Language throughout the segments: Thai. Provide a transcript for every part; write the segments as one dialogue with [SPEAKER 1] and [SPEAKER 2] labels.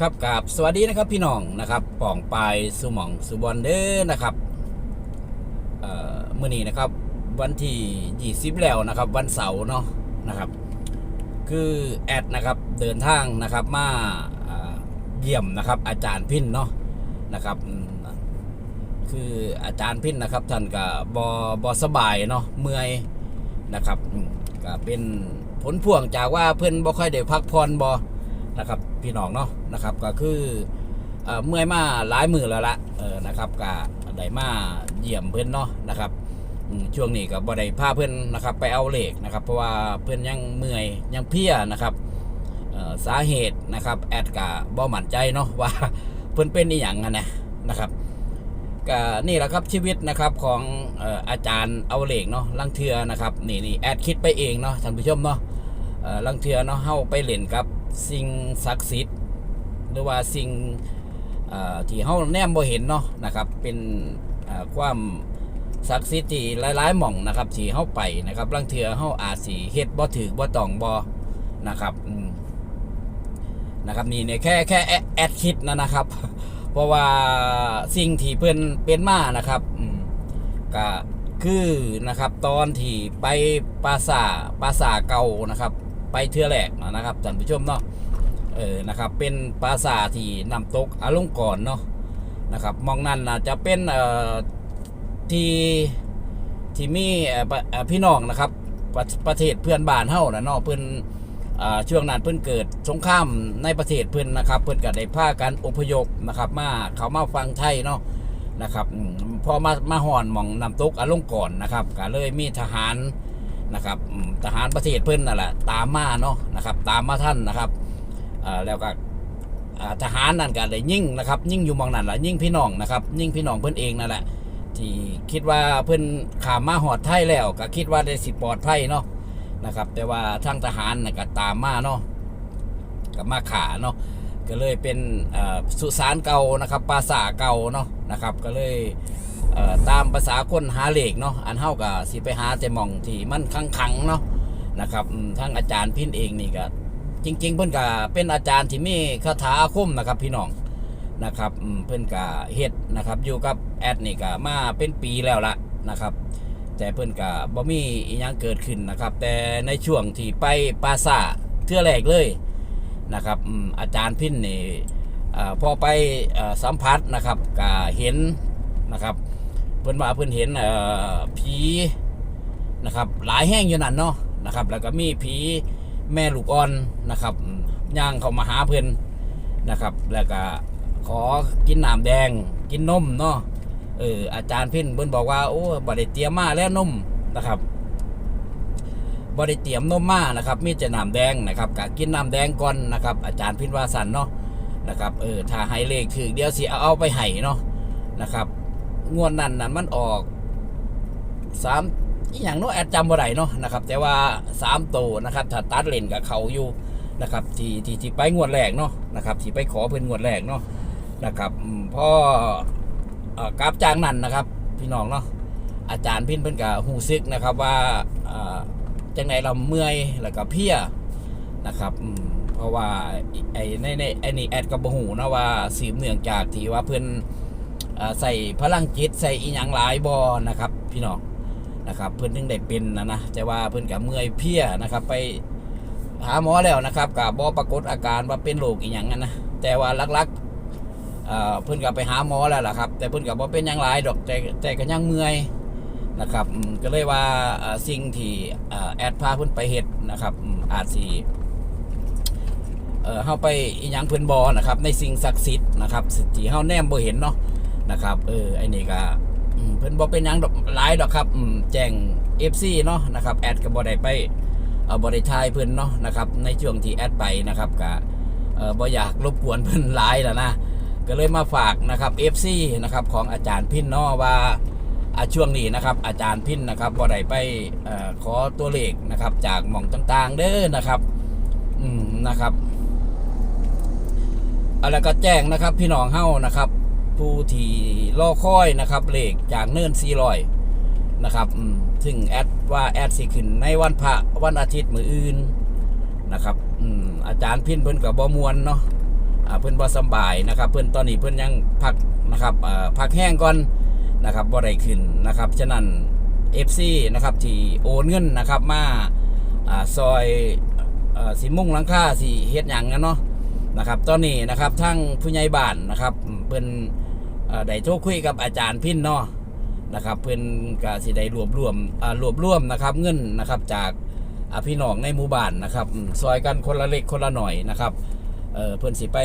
[SPEAKER 1] ครับกับสวัสดีนะครับพี่น้องนะครับป่องปลายสุหมองสุบอลเด้อนะครับเอ่อมื้อนี้นะครับ วันที่20แล้วนะครับ วันเสาร์เนาะนะครับ คือแอดนะครับเดินทางนะครับมาเยี่ยมนะครับ อาจารย์พินเนาะนะครับ คืออาจารย์พินนะครับท่านก็บอบอสบายเนาะเมื่อยนะครับก็เป็นผลพวงจากว่าเพื่อนบ่ค่อยได้พักผ่อนบอนะครับพี่น้องเนาะ นะครับ ก็คือเมื่อยมาหลายมือแล้วละนะครับก็ได้มาเยี่ยมเพื่อนเนาะนะครับช่วงนี้ก็บ่ได้พาเพื่อนนะครับ ไปเอาเหล็กนะครับ เพราะว่าเพื่อนยังเมื่อยยังเพียนะครับสาเหตุนะครับแอดก็บ่มั่นใจเนาะว่าเพื่อนเป็นอีหยังอะนะนะครับก็นี่แหละครับชีวิตนะครับของอาจารย์เอาเหล็กเนาะลังเทือนะครับนี่นี่แอดคิดไปเองเนาะท่านผู้ชมเนาะลังเทือเนาะเฮาไปเล่นกับสิ่งศักดิ์สิทธิ์ รือว่าสิ่งที่เฮาแนมบ่เห็นเนาะนะครับ เป็นความศักดิ์สิทธิ์ที่หลายๆหม่องนะครับที่เฮาไปนะครับลังเทือเฮาอาจสิเฮ็ดบ่ถูกบ่ต้องบ่นะครับอืมนะครับนี่เนี่ยแค่แค่แอดคิดนะนะครับ เพราะว่าสิ่งที่เพิ่นเป็นมานะครับก็คือนะครับ ตอนที่ไปปราสาปราสาเก่านะครับ ไปเทือแรกนะครับท่านผู้ชมเนาะ เออนะครับ เป็นปราสาทที่น้ำตกอลงก่อนเนาะนะครับมองนั้นนะจะเป็นเอ่อที่ที่มีพี่น้องนะครับประประเทศเพื่อนบ้านเฮานะเนาะเพิ่อ่าช่วงนั้นเพิ่อนเกิดสงครามในประเทศเพิ่อนนะครับ เพิ่อนก็ได้พากันอพยพนะครับ มาเขามาฟังไทยเนาะนะครับพอมามาห่อนมองนำตกอลงก่อนนะครับก็เลยมีทหารนะครับทหารประเทศเพิ่อนนั่นแหละตามมาเนาะนะครับ ตามมาท่านนะครับ แล้วก็ทหารนั่นก็ได้ยิ่งนะครับ ยิ่งอยู่มองนั่นแหละยิ่งพี่น้องนะครับ ยิ่งพี่น้องเพิ่อนเองนั่นแหละที่คิดว่าเพิ่อนขามมาหอดไทยแล้ว ก็คิดว่าได้สิปลอดภัยเนาะนะครับ แต่ว่าทางทหารน่ะก็ตามมาเนาะก็มาขาเนาะก็เลยเป็นสุสานเก่านะครับปราสาเก่าเนาะนะครับ ก็เลยเตามภาษาคนหาเหล็กเนาะอันเฮาก็สิไปหาแต่มองที่มันขังขังๆเนาะนะครับทั้งอาจารย์พินเองนี่ก็ จริง ๆ เพิ่นก็เป็นอาจารย์ที่มีคาถาอาคมนะครับพี่น้องนะครับเพิ่นก็เฮ็ดนะครับอยู่กับแอดนี่ก็มาเป็นปีแล้วละนะครับ แต่เพิ่นก็บ่มีอีหยังเกิดขึ้นนะครับ แต่ในช่วงที่ไปปราสาทเทื่อแรกเลยนะครับอาจารย์พินนี่พอไปสัมผัสนะครับก็เห็นนะครับ เพิ่นว่าเพิ่นเห็นผีนะครับ หลายแห้งอยู่นั่นเนาะนะครับ แล้วก็มีผี แม่ลูกอ่อนนะครับย่างเข้ามาหาเพิ่นนะครับ แล้วก็ขอกินน้ำแดง กินนมเนาะเอออาจารย์เพิ่นเพิ่นบอกว่าโอ้บ่ได้เตียมมาแล้วนมนะครับบ่ได้เตียมนมมานะครับมีแต่น้ำแดงนะครับก็กินน้ำแดงก่อนนะครับ อาจารย์พินว่าสันเนาะนะครับเออถ้าให้เลขถึกเดี๋ยวสิเอาไปให้เนาะนะครับงวดนั้นนั้นมันออกสาม อหย่างเน้อแอดจำบ่ได้เนาะนะครับ แต่ว่าสามโตวนะครับถ้าตัดเลนกับเขาอยู่นะครับที่ที่ที่ไปงวดแรกเนาะนะครับที่ไปขอเพิ่นงวดแรกเนาะนะครับพ่อกราบจางนั้นนะครับ พี่น้องเนาะอาจารย์พินเพิ่นกับหูซึกนะครับว่าจังไหนเราเมื่อยแล้วก็เพลียนะครับเพราะว่าไอ้ในในไอ้นี่แอดกับบหูนะว่าสืบเนื่องจากที่ว่าเพิ่อ่อใส่พลังจิตใส่อีหยังหลายบอนะครับ พี่น้อง นะครับ เพื่อนถึงได้เป็นนะนะแต่ว่าเพื่อนกับเมื่อยเพลียนะครับ ไปหาหมอแล้วนะครับกับบอปรากฏอาการว่าเป็นโรคอีหยังนั้นนะแต่ว่าลักๆเอ่อเพื่อนกับไปหาหมอแล้วล่ะครับ แต่เพื่อนกับว่าเป็นยังหลายดอกแต่แต่ก็ยังเมื่อยนะครับก็เลยว่าสิ่งที่แอดพาเพื่อนไปเฮ็ดนะครับ อาจสิเอ่อเฮาไปอีหยังเพื่อนบอนะครับ ในสิ่งศักดิ์สิทธิ์นะครับที่เฮาแนมบ่เห็นเนาะนะครับเออไอ้นี่ก็ เพิ่นบ่เป็นยังดอกหลายดอกครับแจ้ง FC เนาะนะครับแอดก็บ่ได้ไปเอ่อบ่ไดทายเพิ่นเนาะนะครับในช่วงที่แอดไปนะครับก็เอ่อบ่อยากรบกวนเพิ่นหลายแล้วนะก็เลยมาฝากนะครับ FC นะครับของอาจารย์พินเนาะว่าอาช่วงนี้นะครับอาจารย์พินนะครับบ่ได้ไปเอ่อขอตัวเลขนะครับ จากหม่องต่างๆเด้อนะครับอืมนะครับอะไรก็แจ้งนะครับพี่น้องเฮ้านะครับ ผู้ที่รอคอยนะครับเลขจากเนินซีลอยนะครับอืมซึ่งแอดว่าแอดสิขึ้นในวันพระวันอาทิตย์มืออื่นนะครับอาจารย์พินเพิ่นกับบอมวนเนาะเพิ่นบ่สบายนะครับ เพิ่นตอนนี้เพิ่นยังพักนะครับพักแห้งก่อนนะครับบ่ได้ขึ้นนะครับฉะนั้น FC นะครับที่โอนเงินนะครับมาอซอยอสิมุ่งหลังค่าสิเฮ็ดหยังกันเนาะนะครับ ตอนนี้นะครับทั้งผู้ใหญ่บ้านนะครับเพิ่นเอ่อ ได้โทรคุยกับอาจารย์พินเนาะนะครับเพิ่นก็สิได้รวบรวมรวบรวมนะครับเงินนะครับจากอพี่น้องในหมู่บ้านนะครับซอยกันคนละเล็กคนละหน่อยนะครับเอ่อนสิไป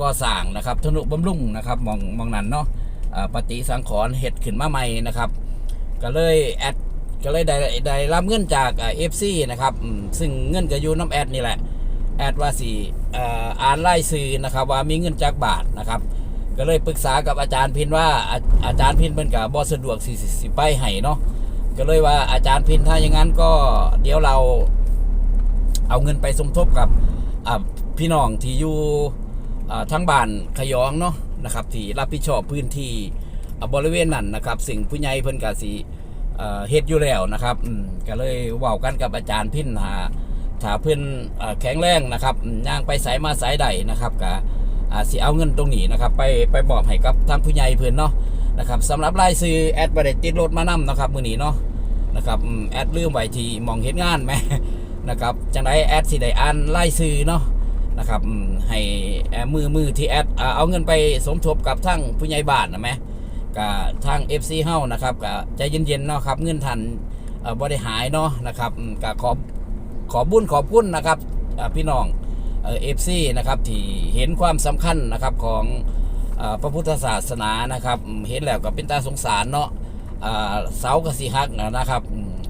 [SPEAKER 1] ก่อสร้างนะครับธนุบำรุงนะครับมองมองนั้นเนาะปฏิสังขรณ์เฮ็ดขึ้นมาใหม่นะครับ ก็เลยแอดก็เลยได้ได้รับเงินจากเอฟซีนะครับซึ่งเงินก็อยู่น้ำแอดนี่แหละแอดว่าสิเอ่ออ่านไล่ซื้อนะครับว่ามีเงินจากบาทนะครับ ก็เลยปรึกษากับอาจารย์พินว่าอาอาจารย์พินเป็นกับบอสะดวกสิสิสิไปให้เนาะก็เลยว่าอาจารย์พินถ้าอย่างนั้นก็เดี๋ยวเราเอาเงินไปสมทบกับพี่น้องที่อยู่ทั้งบ้านขยองเนาะนะครับที่รับผิดชอบพื้นที่บริเวณนั้นนะครับ สิ่งผู้ใหญ่เพิ่นก็สิเฮ็ดอยู่แล้วนะครับก็เลยว้ากันกับอาจารย์พินหาถ้าเพิ่อ่อแข็งแรงนะครับย่างไปสายมาสายใดนะครับก็ อ่าสิเอาเงินตรงนี้นะครับ ไปไปมอบให้กับทางผู้ใหญ่เพิ่นเนาะนะครับสำหรับรายซื้อแอดบ่ได้ติดรถมานํนะครับมื้อนี้เนาะนะครับแอดลืมไว้ที่มองเฮ็ดงานแหมนะครับจังไดแอดสิได้อ่านรายซื้อเนาะนะครับให้เอ่อมือมือที่แอดเอาเงินไปสมทบกับทางผู้ใหญ่บ้านนะแหมกับทาง FC เฮ้านะครับกับใจเย็นๆเนาะครับเงินทันเอ่อบ่ได้หายเนาะนะครับอืมก็ขอขอบุญขอบคุณนะครับพี่น้อง เอ่อ FC นะครับที่เห็นความสำคัญนะครับของอพระพุทธศาสนานะครับ เห็นแล้วก็เป็นตาสงสารเนาะอ่าเสากสิฮักนะครับ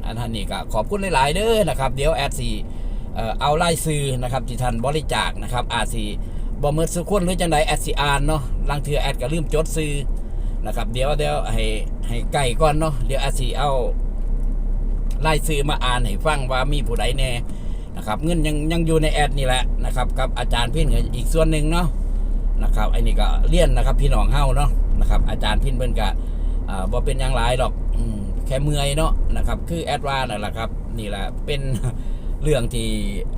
[SPEAKER 1] อันนี้ก็ขอบคุณหลาย ๆ เด้อนะครับ เดี๋ยวแอดสีเอาไล่ซื้อนะครับที่ท่านบริจาคนะครับอาสิบ่เมิดสุคนหรือจังใดแอดสิอ่านเนาะลางเทือแอดก็ลืมจดซื้อนะครับ เดี๋ยวเดี๋ยวให้ให้ไก่ก่อนเนาะเดี๋ยวอาซีเอาไล่ซื้อมาอ่านให้ฟังว่ามีผู้ใดแน่ นะครับเงินยังยังอยู่ในแอดนี่แหละนะครับกับอาจารย์พินอีกส่วนหนึ่งเนาะนะครับไอ้นี่ก็เลี่ยนนะครับพี่น้องเฮาเนาะนะครับอาจารย์พินเพิ่นก็อ่าบ่เป็นอย่างไรหรอกแค่เมื่อยเนาะนะครับคือแอดวานั่นแหละครับนี่แหละเป็นเรื่องที่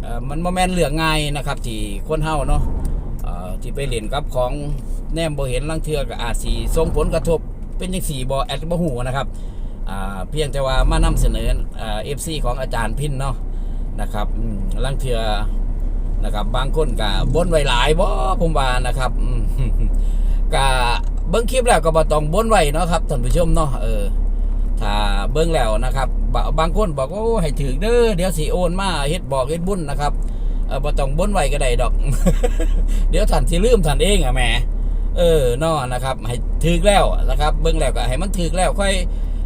[SPEAKER 1] อ่อมันบ่แม่นเรื่องง่ายนะครับที่คนเฮาเนาะอ่อที่ไปเล่นกับของแนมบ่เห็นลังเทือกอาจสีส่งผลกระทบเป็นยังสี่บ่แอดบ่หูนะครับอ่าเพียงแต่ว่ามานำเสนอเอฟซีของอาจารย์พินเนาะ นะครับลังเทือนะครับ บางคนก็บ่นไว้หลายบ่ผมว่านะครับอืมก็เบิ่งคลิปแล้วก็บ่ต้องบนไว้เนาะครับท่านผู้ชมเนาะเออถ้าเบิ่งแล้วนะครับบบางคนบอกว่าให้ถึกเด้อเดี๋ยวสิโอนมาเฮ็ดบอกเฮ็ดบุญนะครับเออบ่ต้องบนไว้ก็ได้ดอก เดี๋ยวท่านสิลืมท่านเองอะแหมเออนอนะครับ ให้ถึกแล้วนะครับ เบิ่งแล้วก็ให้มันถึกแล้วค่อย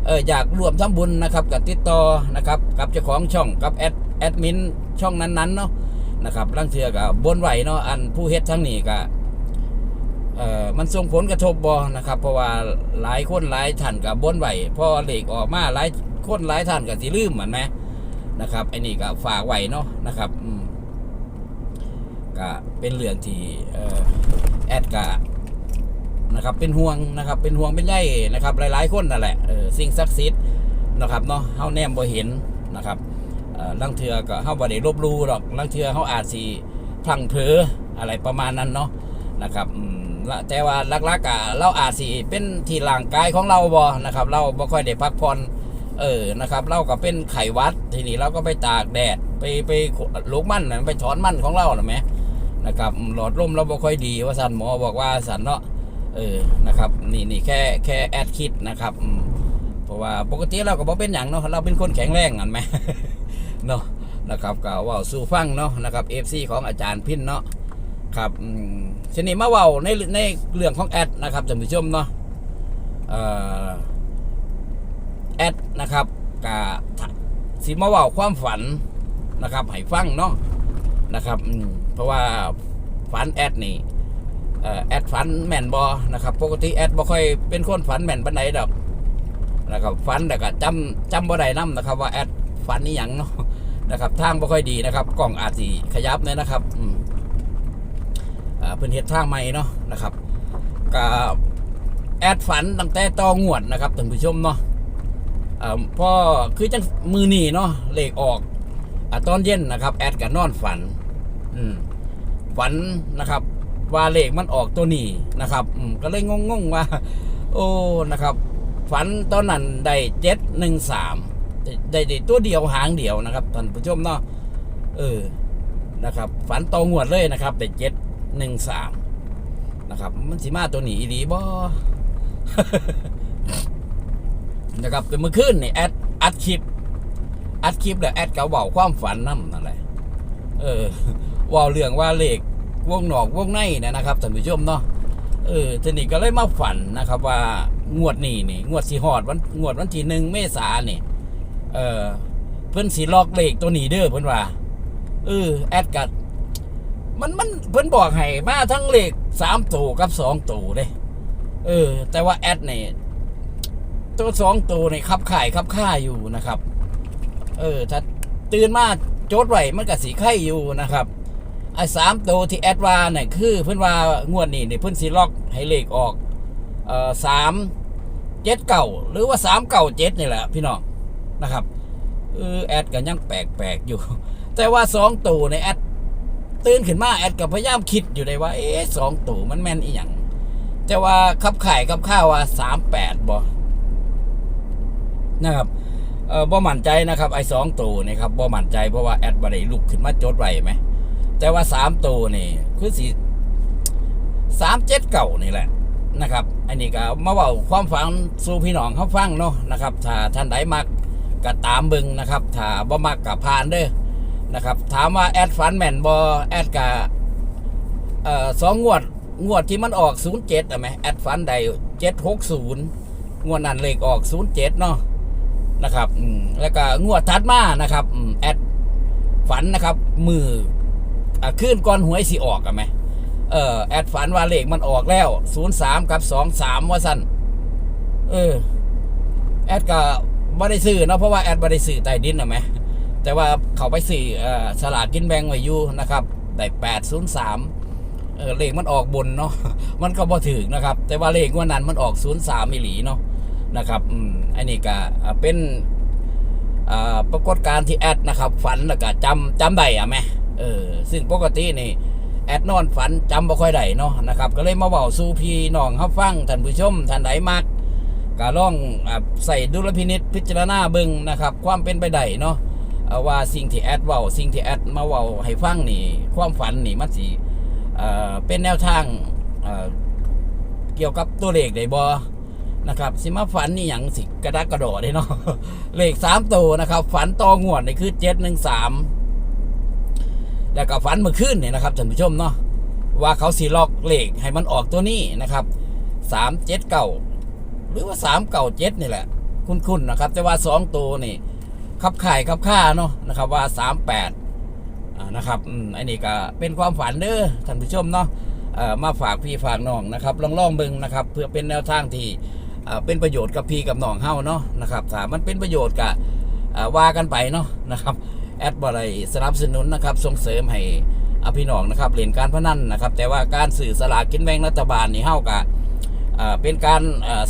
[SPEAKER 1] เอออยากร่วมทำบุญนะครับกับติดต่อนะครับกับเจ้าของช่องกับแอดแอดมินช่องนั้นๆเนาะนะครับลังเทือกับบนไหวเนาะอันผู้เฮ็ดทั้งนี้ก็เอ่อมันส่งผลกระทบบ่นะครับ เพราะว่าหลายคนหลายท่านกับบนไหวพอเหล็กออกมาหลายคนหลายท่านก็สิลืมเหมือนไหมนะครับไอ้นี่ก็ฝากไว้เนาะนะครับก็เป็นเรื่องที่เอ่อแอดกะ นะครับ เป็นห่วงนะครับ เป็นห่วงเป็นใยนะครับ หลายๆคนนั่นแหละสิ่งศักดิ์สิทธิ์นะครับเนาะเฮาแนมบ่เห็นนะครับเอ่อลังเทือก็เฮาบ่ได้ลบลู่หรอกลังเทือเฮาอาจสิพลังเผลออะไรประมาณนั้นเนาะนะครับแต่ว่าลักๆกะเราอาจสิเป็นที่ร่างกายของเราบ่นะครับ เราบ่ค่อยได้พักผ่อนเออนะครับ เราก็เป็นไขวัดทีนี้เราก็ไปตากแดดไปไปลูกมันน่ะไปถอนมันของเราหรือไหมนะครับหลอดลมเราบ่ค่อยดีว่าสันหมอบอกว่าสันเนาะ เออนะครับนี่นี่แค่แค่แอดคิดนะครับเพราะว่าปกติเราก็บ่เป็นอย่างเนาะเราเป็นคนแข็งแรงกันไหมเนาะนะครับก็ว่าสู่ฟังเนาะนะครับ FC ของอาจารย์พินเนาะครับชนิดมาเว้าในในเรื่องของแอดนะครับท่านผู้ชมเนาะแอดนะครับกาสิมาเว่าความฝันนะครับให้ฟังเนาะนะครับเพราะว่าฝันแอดนี่ แอดฝันแม่นบอนะครับปกติแอดบ่ค่อยเป็นคนฝันแม่นปานใดดอกนะครับฝันแต่ก็จำจำบ่ได้นํนะครับ ว่าแอดฝันนี่หยังเนาะนะครับทางบ่ค่อยดีนะครับ กล้องอาจสิขยับเลยนะครับอืมอ่าเพิ่นเฮ็ดทางใหม่เนาะนะครับก็แอดฝันตั้งแต่ต่องวดนะครับท่านผู้ชมเนาะอ่อพอคือจังมือนีเนาะเลขออกอตอนเย็นนะครับ แอดกับนอนฝัน อืมฝันนะครับ ว่าเลขมันออกตัวนี้นะครับก็เลยงงๆว่า โอ้นะครับ ฝันตอนนั้นได้เจ็ดหนึ่งสามได้ได้ตัวเดียวหางเดียวนะครับท่านผู้ชมเนาะเออนะครับ ฝันตองวดเลยนะครับได้เจ็ดหนึ่งสามนะครับ มันสิมาตัวหนี้อีบ่นะครับแต่เมื่อคืนนี่แอดอัดคลิปอัดคลิปแล้วแอดก็เว้าความฝันนั่นนั่นแหละเออว่าเรื่องว่าเลข วงนอกวงในนยนะครับท่านผู้ชมเนาะเออทีนี้ก็เลยมาฝันนะครับว่างวดนี้นี่งวดสีหอดวันงวดวันที่หนึ่งเมษาเนี่ยเออเพิ่นสีลอกเลขตัวนี้เด้อเพิ่นว่าเออแอดกัดมันมันเพิ่นบอกให้มาทั้งเลขสามตัวกับสองตัวเด้เออ แต่ว่าแอดเนี่ยตัวสองตัวเนี่ยขับข่ายขับค่าอยู่นะครับ เออถ้าตื่นมาโจทย์ไหวมันก็สีไข่อยู่นะครับ อ้สามตัวที่แอดวาเนี่ยคือเพื่อนว่างวดนี้เนี่ยเพื่อนสีล็อกให้เลขออกเอ่อสามเจ็ดเก่าหรือว่าสามเก่าเจ็ดนี่แหละพี่น้องนะครับเออแอดก็ยังแปลกๆอยู่ แต่ว่าสองตัวในแอดตื่นขึ้นมาแอดก็พยายามคิดอยู่เลยว่า เอ๊ะสองตัวมันแม่นอีหยังแต่ว่าขับไข่ขับข้าวว่าสามแปดบ่นะครับเออบ่มั่นใจนะครับไอ้สองตัวนี่ครับบ่มั่นใจเพราะว่าแอดบ่ไดลุกขึ้นมาจดไว้ไหม แต่ว่าสามตัวนี่คือสีสามเจ็ดเก่านี่แหละนะครับ อันนี้ก็มาเว่าความฝันสู่พี่น้องเขาฟังเนาะนะครับ ถ้าท่านใดมักก็ตามบึงนะครับ ถ้าบ่มักก็ผ่านเด้อนะครับ ถามว่าแอดฝันแมนบ่แอดกะเอ่อสองงวดงวดที่มันออกศูนย์เจ็ดอะไหมแอดฝันใดเจ็ดหกศูนย์งวดนั้นเลขออกศูนย์เจ็ดเนาะนะครับแล้วก็งวดถัดมานะครับแอดฝันนะครับมือ ขึ้นก้อนหวยสิออกกันไหมเออแอดฝันว่าเลขมันออกแล้วศูนย์สามกับสองสามว่าสั้นเออ แอดก็บ่ได้ซื้อเนาะเพราะว่าแอดบ่ได้ซื้อใต้ดินนะไหมแต่ว่าเขาไปซื้อเอ่อสลากกินแบ่งไว้อยู่นะครับได้แปดศูนย์สามเออเลขมันออกบนเนาะมันก็บ่ถึกนะครับ แต่ว่าเลขวันนั้นมันออกศูนย์สามมิหลีเนาะนะครับอืมอันนี้ก็เป็นอ่าปรากฏการณ์ที่แอดนะครับ ฝันแล้วก็จำจำได้อะแม่ เออซึ่งปกตินี่แอดนอนฝันจำบ่ค่อยได้เนาะนะครับ ก็เลยมาเว้าสู่พี่น้องเฮาฟังท่านผู้ชมท่านใดมักก็ลองอใส่ดุลพินิษพิจารณาเบิ่งนะครับ ความเป็นไปได้เนาะว่าสิ่งที่แอดเว้าสิ่งที่แอดมาเว้าให้ฟังนี่ ความฝันนี่มันสิเป็นแนวทางเเกี่ยวกับตัวเลขได้บ่นะครับสิมาฝันนี่อย่างสิกระดักกระโดดเลยเนาะเลขสามตัวนะครับ ฝันตองวดนี่คือเจ็ดหนึ่งสาม แล้วก็ฝันเมื่อคืนเนี่ยนะครับท่านผู้ชมเนาะว่าเขาสีลอกเลขให้มันออกตัวนี้นะครับสามเจ็ดเก่าหรือว่าสามเก่าเจ็ดนี่แหละ คุ้นๆนะครับ แต่ว่าสองตัวนี่ขับข่ายขับค่าเนาะนะครับว่าสามแปดนะครับอันนี้ก็เป็นความฝันเด้อท่านผู้ชมเนาะมาฝากพี่ฝากน้องนะครับลองลองเบิ่งนะครับ เพื่อเป็นแนวทางที่เป็นประโยชน์กับพี่กับน้องเฮาเนาะนะครับถ้ามันเป็นประโยชน์กับว่ากันไปเนาะนะครับ แอดบอะไรสนับสนุนนะครับส่งเสริมให้อพี่น้องนะครับเล่นการพนันนะครับ แต่ว่าการสื่อสลากกินแบ่งรัฐบาลนี่เฮากับเป็นการ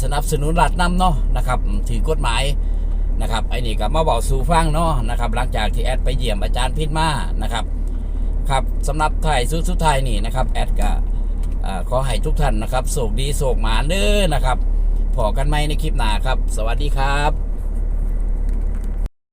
[SPEAKER 1] สนับสนุนรัฐนำเนาะนะครับถือกฎหมายนะครับไอ้นี่ก็มาบอกสู่ฟังเนาะนะครับหลังจากที่แอดไปเยี่ยมอาจารย์พิษมานะครับครับสำหรับไทยสุดสุดท้ายนี่นะครับแอดก็ขอให้ทุกท่านนะครับโศกดีโศกหมาเด้อนะครับพอกันไหมในคลิปหน้าครับ สวัสดีครับ